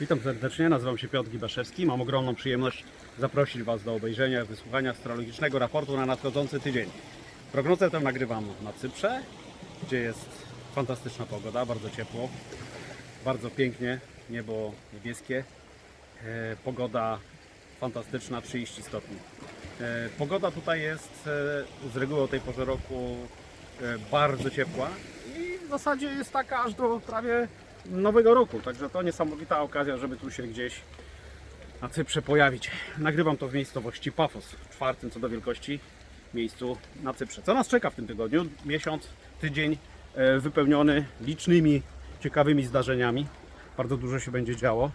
Witam serdecznie, nazywam się Piotr Gibaszewski. Mam ogromną przyjemność zaprosić Was do obejrzenia, wysłuchania astrologicznego raportu na nadchodzący tydzień. Prognozę tę nagrywam na Cyprze, gdzie jest fantastyczna pogoda, bardzo ciepło, bardzo pięknie, niebo niebieskie, e, pogoda fantastyczna, 30 stopni. E, Pogoda tutaj jest e, z reguły o tej porze roku bardzo ciepła i w zasadzie jest taka aż do prawie nowego roku. Także to niesamowita okazja, żeby tu się gdzieś na Cyprze pojawić. Nagrywam to w miejscowości Pafos, w czwartym co do wielkości miejscu na Cyprze. Co nas czeka w tym tygodniu? Miesiąc, tydzień e, wypełniony licznymi ciekawymi zdarzeniami. Bardzo dużo się będzie działo.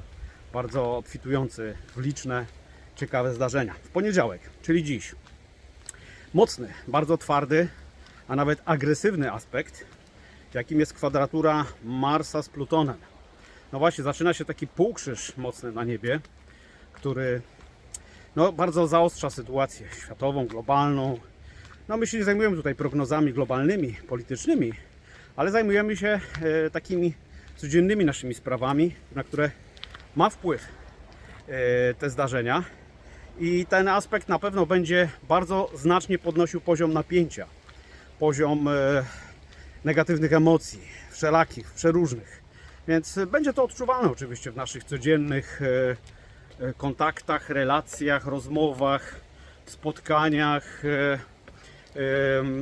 Bardzo obfitujący w liczne, ciekawe zdarzenia. W poniedziałek, czyli dziś, mocny, bardzo twardy, a nawet agresywny aspekt, jakim jest kwadratura Marsa z Plutonem. No właśnie, zaczyna się taki półkrzyż mocny na niebie, który no, bardzo zaostrza sytuację światową, globalną. No my się nie zajmujemy tutaj prognozami globalnymi, politycznymi, ale zajmujemy się e, takimi codziennymi naszymi sprawami, na które ma wpływ e, te zdarzenia. I ten aspekt na pewno będzie bardzo znacznie podnosił poziom napięcia, poziom e, negatywnych emocji, wszelakich, przeróżnych. Więc będzie to odczuwalne oczywiście w naszych codziennych e, e, kontaktach, relacjach, rozmowach, spotkaniach, e,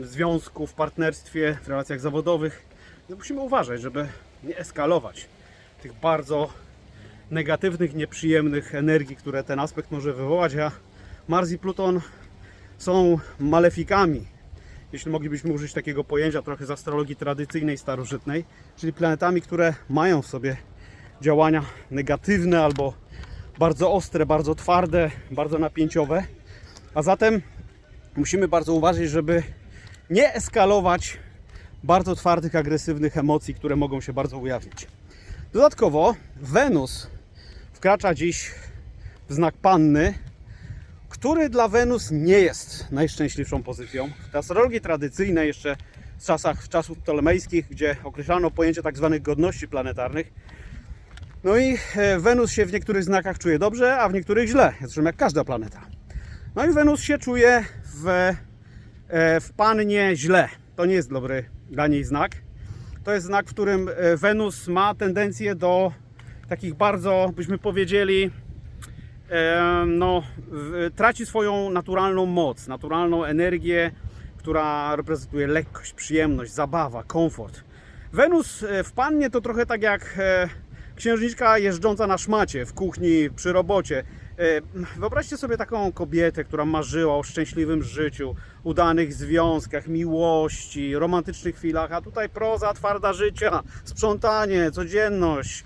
związku, w partnerstwie, w relacjach zawodowych. No musimy uważać, żeby nie eskalować tych bardzo negatywnych, nieprzyjemnych energii, które ten aspekt może wywołać, a Mars i Pluton są malefikami, jeśli moglibyśmy użyć takiego pojęcia trochę z astrologii tradycyjnej, starożytnej, czyli planetami, które mają w sobie działania negatywne albo bardzo ostre, bardzo twarde, bardzo napięciowe. A zatem musimy bardzo uważać, żeby nie eskalować bardzo twardych, agresywnych emocji, które mogą się bardzo ujawnić. Dodatkowo Wenus wkracza dziś w znak Panny, który dla Wenus nie jest najszczęśliwszą pozycją. W astrologii tradycyjnej jeszcze z czasach, w czasów ptolemejskich, gdzie określano pojęcie tak zwanych godności planetarnych. No i e, Wenus się w niektórych znakach czuje dobrze, a w niektórych źle, zresztą jak każda planeta. No i Wenus się czuje w, e, w Pannie źle. To nie jest dobry dla niej znak. To jest znak, w którym e, Wenus ma tendencję do takich bardzo, byśmy powiedzieli, no, traci swoją naturalną moc, naturalną energię, która reprezentuje lekkość, przyjemność, zabawa, komfort. Wenus e, w pannie to trochę tak jak e, księżniczka jeżdżąca na szmacie w kuchni, przy robocie. E, Wyobraźcie sobie taką kobietę, która marzyła o szczęśliwym życiu, udanych związkach, miłości, romantycznych chwilach, a tutaj proza, twarda życia, sprzątanie, codzienność,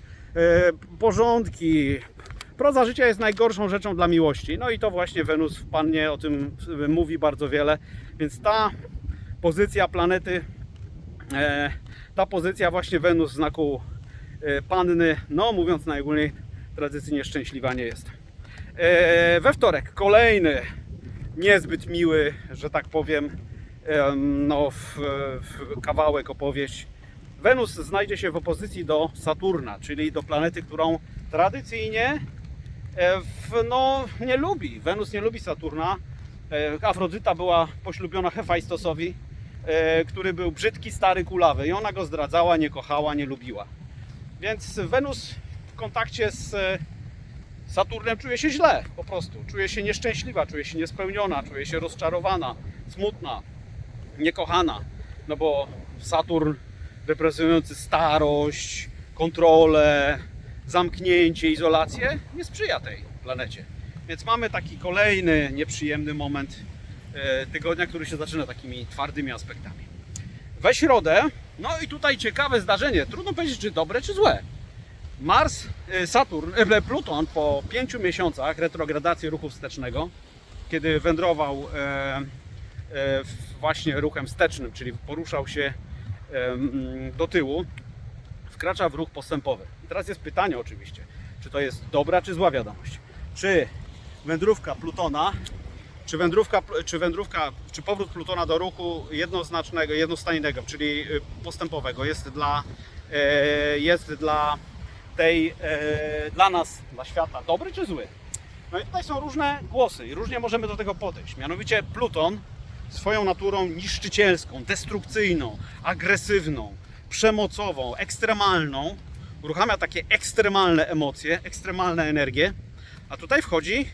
porządki, Proza życia jest najgorszą rzeczą dla miłości. No i to właśnie Wenus w Pannie o tym mówi bardzo wiele. Więc ta pozycja planety, e, ta pozycja właśnie Wenus w znaku e, Panny, no mówiąc najogólniej, tradycyjnie szczęśliwa nie jest. E, we wtorek kolejny niezbyt miły, że tak powiem, em, no, w, w kawałek, opowieść. Wenus znajdzie się w opozycji do Saturna, czyli do planety, którą tradycyjnie no, nie lubi. Wenus nie lubi Saturna. E, Afrodyta była poślubiona Hefajstosowi, e, który był brzydki, stary, kulawy i ona go zdradzała, nie kochała, nie lubiła. Więc Wenus w kontakcie z e, Saturnem czuje się źle, po prostu. Czuje się nieszczęśliwa, czuje się niespełniona, czuje się rozczarowana, smutna, niekochana. No bo Saturn reprezentujący starość, kontrolę, zamknięcie, izolację nie sprzyja tej planecie. Więc mamy taki kolejny nieprzyjemny moment e, tygodnia, który się zaczyna takimi twardymi aspektami. We środę, no i tutaj ciekawe zdarzenie. Trudno powiedzieć, czy dobre, czy złe. Mars, e, Saturn, e, Pluton po pięciu miesiącach retrogradacji ruchu wstecznego, kiedy wędrował właśnie ruchem wstecznym, czyli poruszał się do tyłu, wkracza w ruch postępowy. Teraz jest pytanie oczywiście, czy to jest dobra czy zła wiadomość. Czy wędrówka Plutona, czy wędrówka, czy wędrówka, czy powrót Plutona do ruchu jednoznacznego, jednostajnego, czyli y, postępowego jest dla, e, jest dla tej e, dla nas, dla świata, dobry czy zły? No i tutaj są różne głosy i różnie możemy do tego podejść. Mianowicie Pluton swoją naturą niszczycielską, destrukcyjną, agresywną, przemocową, ekstremalną uruchamia takie ekstremalne emocje, ekstremalne energie, a tutaj wchodzi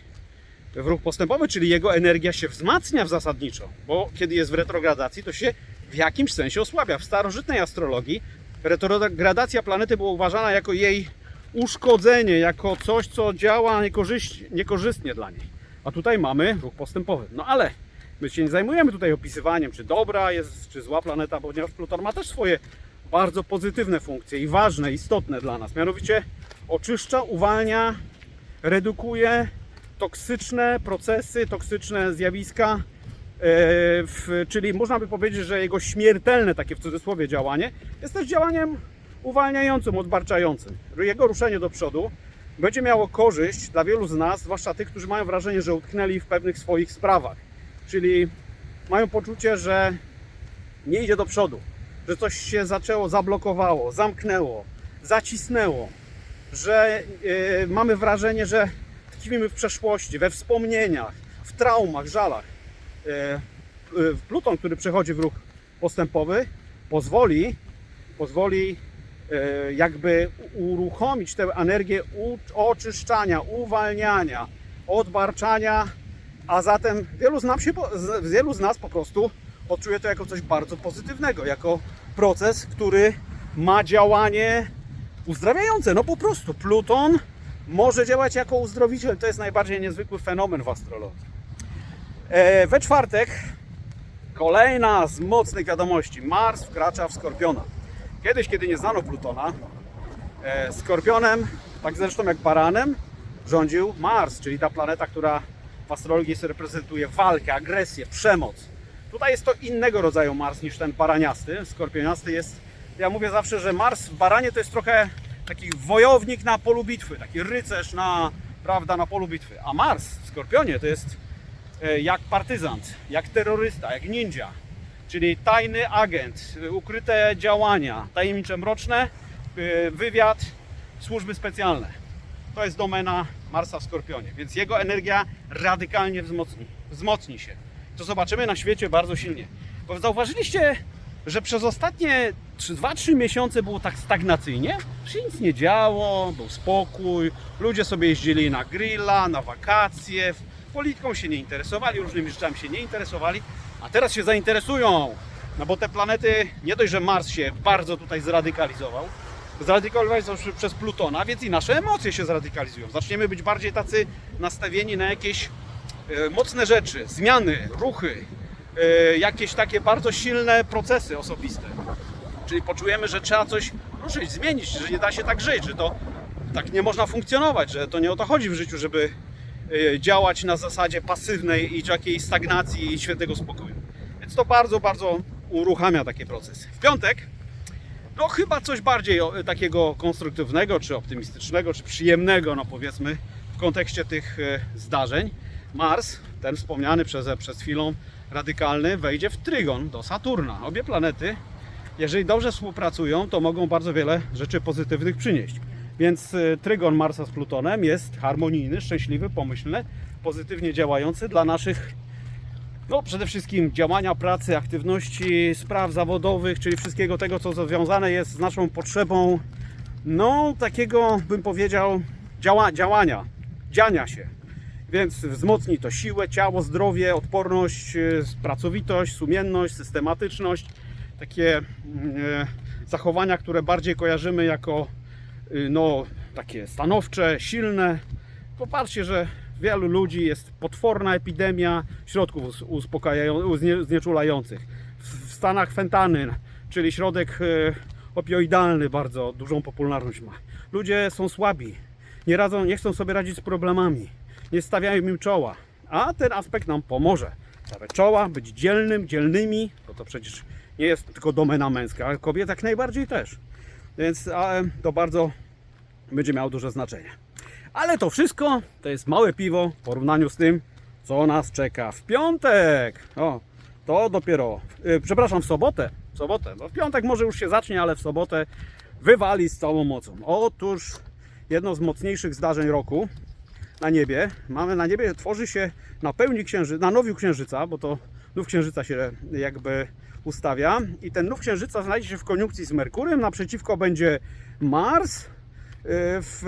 w ruch postępowy, czyli jego energia się wzmacnia w zasadniczo, bo kiedy jest w retrogradacji, to się w jakimś sensie osłabia. W starożytnej astrologii retrogradacja planety była uważana jako jej uszkodzenie, jako coś, co działa niekorzystnie dla niej. A tutaj mamy ruch postępowy. No ale my się nie zajmujemy tutaj opisywaniem, czy dobra jest, czy zła planeta, ponieważ Pluton ma też swoje bardzo pozytywne funkcje i ważne, istotne dla nas. Mianowicie oczyszcza, uwalnia, redukuje toksyczne procesy, toksyczne zjawiska, e, w, czyli można by powiedzieć, że jego śmiertelne, takie w cudzysłowie działanie, jest też działaniem uwalniającym, odbarczającym. Jego ruszenie do przodu będzie miało korzyść dla wielu z nas, zwłaszcza tych, którzy mają wrażenie, że utknęli w pewnych swoich sprawach. Czyli mają poczucie, że nie idzie do przodu, że coś się zaczęło, zablokowało, zamknęło, zacisnęło, że e, mamy wrażenie, że tkwimy w przeszłości, we wspomnieniach, w traumach, żalach. E, e, Pluton, który przechodzi w ruch postępowy, pozwoli, pozwoli e, jakby uruchomić tę energię oczyszczania, uwalniania, odbarczania, a zatem wielu z, się, wielu z nas po prostu odczuje to jako coś bardzo pozytywnego, jako proces, który ma działanie uzdrawiające. No po prostu Pluton może działać jako uzdrowiciel. To jest najbardziej niezwykły fenomen w astrologii. E, we czwartek kolejna z mocnych wiadomości. Mars wkracza w Skorpiona. Kiedyś, kiedy nie znano Plutona, e, Skorpionem, tak zresztą jak Baranem, rządził Mars, czyli ta planeta, która w astrologii reprezentuje walkę, agresję, przemoc. Tutaj jest to innego rodzaju Mars niż ten baraniasty. Skorpioniasty jest, ja mówię zawsze, że Mars w Baranie to jest trochę taki wojownik na polu bitwy, taki rycerz na, prawda, na polu bitwy. A Mars w Skorpionie to jest e, jak partyzant, jak terrorysta, jak ninja. Czyli tajny agent, e, ukryte działania, tajemnicze mroczne, e, wywiad, służby specjalne. To jest domena Marsa w Skorpionie, więc jego energia radykalnie wzmocni, wzmocni się. To zobaczymy na świecie bardzo silnie. Bo zauważyliście, że przez ostatnie 2-3 miesiące było tak stagnacyjnie, się nic nie działo, był spokój, ludzie sobie jeździli na grilla, na wakacje, polityką się nie interesowali, różnymi rzeczami się nie interesowali, a teraz się zainteresują. No bo te planety, nie dość, że Mars się bardzo tutaj zradykalizował, zradykalizował się przez Plutona, więc i nasze emocje się zradykalizują. Zaczniemy być bardziej tacy nastawieni na jakieś mocne rzeczy, zmiany, ruchy, e, jakieś takie bardzo silne procesy osobiste. Czyli poczujemy, że trzeba coś ruszyć, zmienić, że nie da się tak żyć, że to tak nie można funkcjonować, że to nie o to chodzi w życiu, żeby e, działać na zasadzie pasywnej i takiej stagnacji i świętego spokoju. Więc to bardzo, bardzo uruchamia takie procesy. W piątek no chyba coś bardziej takiego konstruktywnego, czy optymistycznego, czy przyjemnego, no powiedzmy, w kontekście tych e, zdarzeń. Mars, ten wspomniany przez, przez chwilą radykalny, wejdzie w trygon do Saturna. Obie planety, jeżeli dobrze współpracują, to mogą bardzo wiele rzeczy pozytywnych przynieść. Więc e, trygon Marsa z Plutonem jest harmonijny, szczęśliwy, pomyślny, pozytywnie działający dla naszych no, przede wszystkim działania, pracy, aktywności, spraw zawodowych, czyli wszystkiego tego, co związane jest z naszą potrzebą, no, takiego bym powiedział, działa, działania, dziania się. Więc wzmocni to siłę, ciało, zdrowie, odporność, e, pracowitość, sumienność, systematyczność, takie mm, e, zachowania, które bardziej kojarzymy jako y, no, takie stanowcze, silne. Popatrzcie, że wielu ludzi jest potworna epidemia środków znieczulających. W Stanach fentanyn, czyli środek e, opioidalny, bardzo dużą popularność ma. Ludzie są słabi, nie, radzą, nie chcą sobie radzić z problemami, nie stawiają im czoła, a ten aspekt nam pomoże. Stawiać czoła, być dzielnym, dzielnymi, bo to przecież nie jest tylko domena męska, ale kobiet jak najbardziej też. Więc to bardzo będzie miało duże znaczenie. Ale to wszystko to jest małe piwo w porównaniu z tym, co nas czeka w piątek. O, to dopiero, yy, przepraszam, w sobotę. W sobotę, no w piątek może już się zacznie, ale w sobotę wywali z całą mocą. Otóż jedno z mocniejszych zdarzeń roku na niebie. Mamy na niebie, tworzy się na pełni księżyca, na nowiu księżyca, bo to nów księżyca się jakby ustawia i ten nów księżyca znajdzie się w koniunkcji z Merkurem, naprzeciwko będzie Mars, y, w,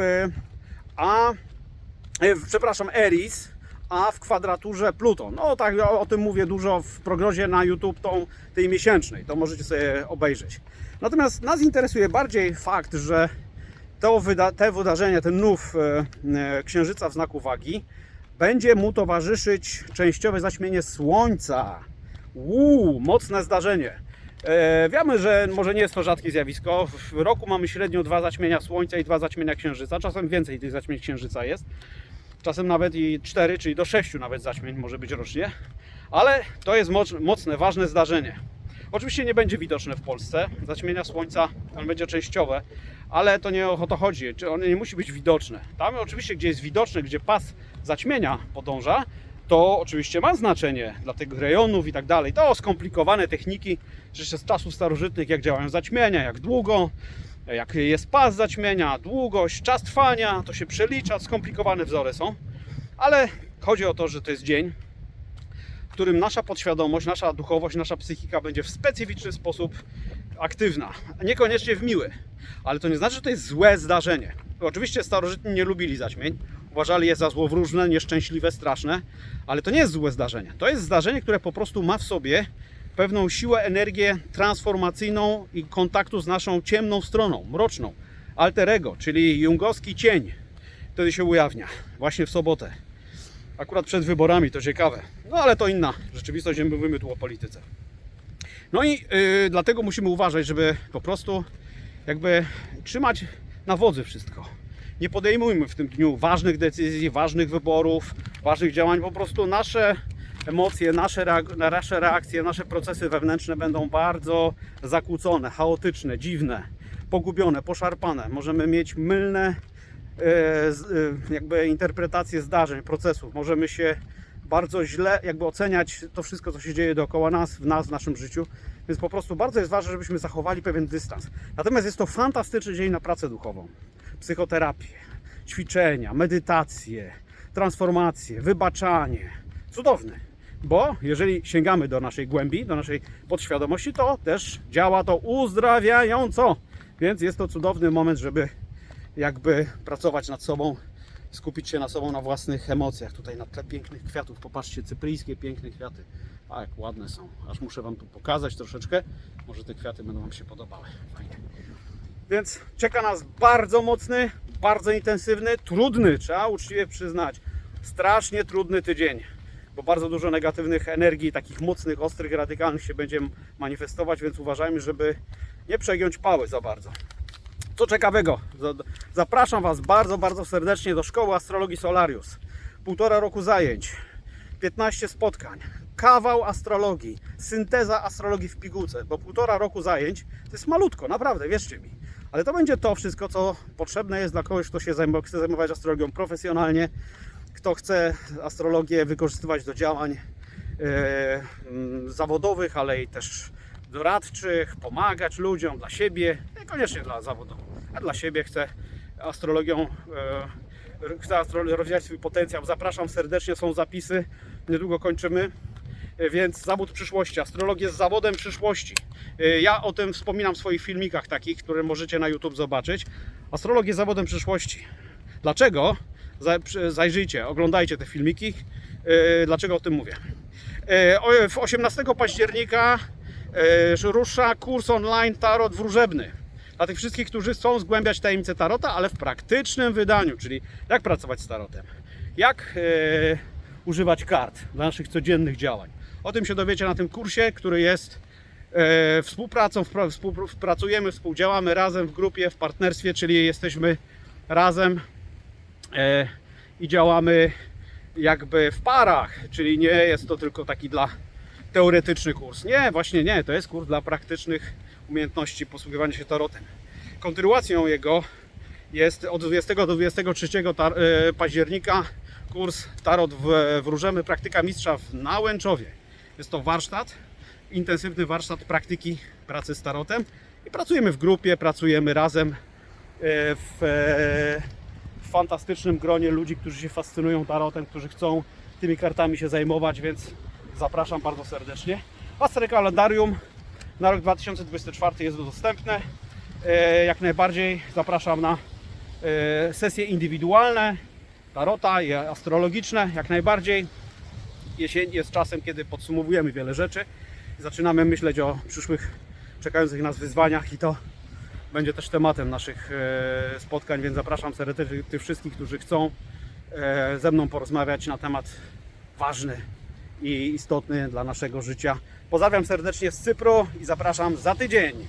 a w- przepraszam, Eris, a w kwadraturze Pluton. No tak, o, o tym mówię dużo w prognozie na YouTube tą, tej miesięcznej, to możecie sobie obejrzeć. Natomiast nas interesuje bardziej fakt, że to wyda- te wydarzenia, ten nów e, e, księżyca w znaku wagi, będzie mu towarzyszyć częściowe zaćmienie Słońca. Uuu, mocne zdarzenie. E, wiemy, że może nie jest to rzadkie zjawisko. W roku mamy średnio dwa zaćmienia Słońca i dwa zaćmienia Księżyca. Czasem więcej tych zaćmień Księżyca jest. Czasem nawet i cztery, czyli do sześciu nawet zaćmień może być rocznie. Ale to jest moc- mocne, ważne zdarzenie. Oczywiście nie będzie widoczne w Polsce. Zaćmienia Słońca on będzie częściowe, ale to nie o to chodzi. Ono nie musi być widoczne. Tam oczywiście, gdzie jest widoczne, gdzie pas zaćmienia podąża, to oczywiście ma znaczenie dla tych rejonów i tak dalej. To skomplikowane techniki, jeszcze z czasów starożytnych, jak działają zaćmienia, jak długo, jak jest pas zaćmienia, długość, czas trwania, to się przelicza, skomplikowane wzory są. Ale chodzi o to, że to jest dzień, w którym nasza podświadomość, nasza duchowość, nasza psychika będzie w specyficzny sposób aktywna. Niekoniecznie w miły, ale to nie znaczy, że to jest złe zdarzenie. Oczywiście starożytni nie lubili zaćmień, uważali je za złowróżne, nieszczęśliwe, straszne, ale to nie jest złe zdarzenie. To jest zdarzenie, które po prostu ma w sobie pewną siłę, energię transformacyjną i kontaktu z naszą ciemną stroną, mroczną, alterego, czyli jungowski cień. Wtedy się ujawnia, właśnie w sobotę. Akurat przed wyborami, to ciekawe. No ale to inna rzeczywistość, nie mówimy tu o polityce. No i yy, dlatego musimy uważać, żeby po prostu jakby trzymać na wodzy wszystko. Nie podejmujmy w tym dniu ważnych decyzji, ważnych wyborów, ważnych działań. Po prostu nasze emocje, nasze, reak- nasze reakcje, nasze procesy wewnętrzne będą bardzo zakłócone, chaotyczne, dziwne, pogubione, poszarpane. Możemy mieć mylne z- e, jakby interpretacje zdarzeń, procesów. Możemy się bardzo źle jakby oceniać to wszystko, co się dzieje dookoła nas, w nas, w naszym życiu. Więc po prostu bardzo jest ważne, żebyśmy zachowali pewien dystans. Natomiast jest to fantastyczny dzień na pracę duchową. Psychoterapię, ćwiczenia, medytacje, transformacje, wybaczanie. Cudowny. Bo jeżeli sięgamy do naszej głębi, do naszej podświadomości, to też działa to uzdrawiająco. Więc jest to cudowny moment, żeby jakby pracować nad sobą, skupić się na sobą, na własnych emocjach. Tutaj na tle pięknych kwiatów, popatrzcie, cypryjskie piękne kwiaty. A jak ładne są. Aż muszę Wam tu pokazać troszeczkę. Może te kwiaty będą Wam się podobały. Fajnie. Więc czeka nas bardzo mocny, bardzo intensywny, trudny, trzeba uczciwie przyznać, strasznie trudny tydzień, bo bardzo dużo negatywnych energii, takich mocnych, ostrych, radykalnych się będzie manifestować, więc uważajmy, żeby nie przegiąć pały za bardzo. Co ciekawego, za- zapraszam Was bardzo, bardzo serdecznie do Szkoły Astrologii Solarius. Półtora roku zajęć, 15 spotkań, kawał astrologii, synteza astrologii w pigułce, bo półtora roku zajęć to jest malutko, naprawdę, wierzcie mi. Ale to będzie to wszystko, co potrzebne jest dla kogoś, kto się zajmował, chce zajmować astrologią profesjonalnie, kto chce astrologię wykorzystywać do działań mm, zawodowych, ale i też doradczych, pomagać ludziom, dla siebie, niekoniecznie dla zawodu, a dla siebie chce astrologią, e, astro- rozwijać swój potencjał. Zapraszam serdecznie, są zapisy, niedługo kończymy. E, Więc zawód przyszłości, astrologia jest zawodem przyszłości. E, Ja o tym wspominam w swoich filmikach takich, które możecie na YouTube zobaczyć. Astrologia jest zawodem przyszłości. Dlaczego? Zajrzyjcie, oglądajcie te filmiki. Dlaczego o tym mówię? W 18 października rusza kurs online Tarot Wróżebny. Dla tych wszystkich, którzy chcą zgłębiać tajemnice Tarota, ale w praktycznym wydaniu, czyli jak pracować z Tarotem, jak e, używać kart dla naszych codziennych działań. O tym się dowiecie na tym kursie, który jest e, współpracą, współpracujemy, współdziałamy razem w grupie, w partnerstwie, czyli jesteśmy razem e, i działamy jakby w parach, czyli nie jest to tylko taki dla teoretyczny kurs. Nie, właśnie nie, to jest kurs dla praktycznych umiejętności posługiwania się tarotem. Kontynuacją jego jest od 20 do 23 tar- e, października kurs Tarot w Wróżemy Praktyka Mistrza w Nałęczowie. Jest to warsztat, intensywny warsztat praktyki pracy z tarotem i pracujemy w grupie, pracujemy razem e, w, e, fantastycznym gronie ludzi, którzy się fascynują tarotem, którzy chcą tymi kartami się zajmować, więc zapraszam bardzo serdecznie. A kalendarium na rok 2024 jest dostępne. E, Jak najbardziej zapraszam na e, sesje indywidualne, tarota i astrologiczne, jak najbardziej. Jesień jest czasem, kiedy podsumowujemy wiele rzeczy. Zaczynamy myśleć o przyszłych czekających nas wyzwaniach i to będzie też tematem naszych e, spotkań, więc zapraszam serdecznie tych wszystkich, którzy chcą ze mną porozmawiać na temat ważny i istotny dla naszego życia. Pozdrawiam serdecznie z Cypru i zapraszam za tydzień.